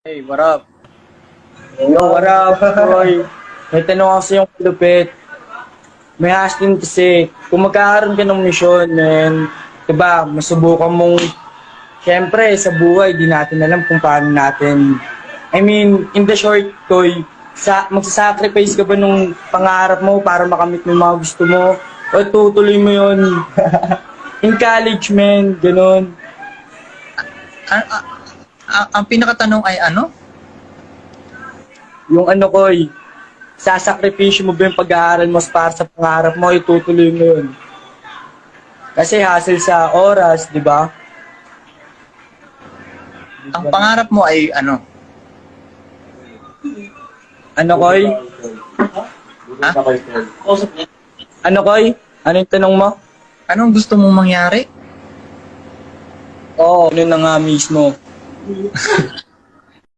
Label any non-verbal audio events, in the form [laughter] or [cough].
Hey, what up? Yo, what up, Troy? [laughs] May tanong ako sa yung lupit. May hastin kasi, kung magkakaroon ka ng misyon, man, diba, masubukan mong, syempre, sa buhay, di natin alam kung paano natin, I mean, in the short, Toy, sa, magsasacrifice ka ba nung pangarap mo para makamit mo yung mga gusto mo? O tutuloy mo yun? [laughs] in college, man, ganun. Ang, ang, ang- ang pinakatanong ay ano? yung ano ko, sasakripisyo mo ba yung pag-aaral mo para sa pangarap mo, itutuloy mo yun. Kasi hassle sa oras, di ba? Ang pangarap mo ay ano? Ano, Koy? Ha? Ano, Koy? Ano yung tanong mo? Anong gusto mong mangyari? Oo, ano na nga mismo. 嗯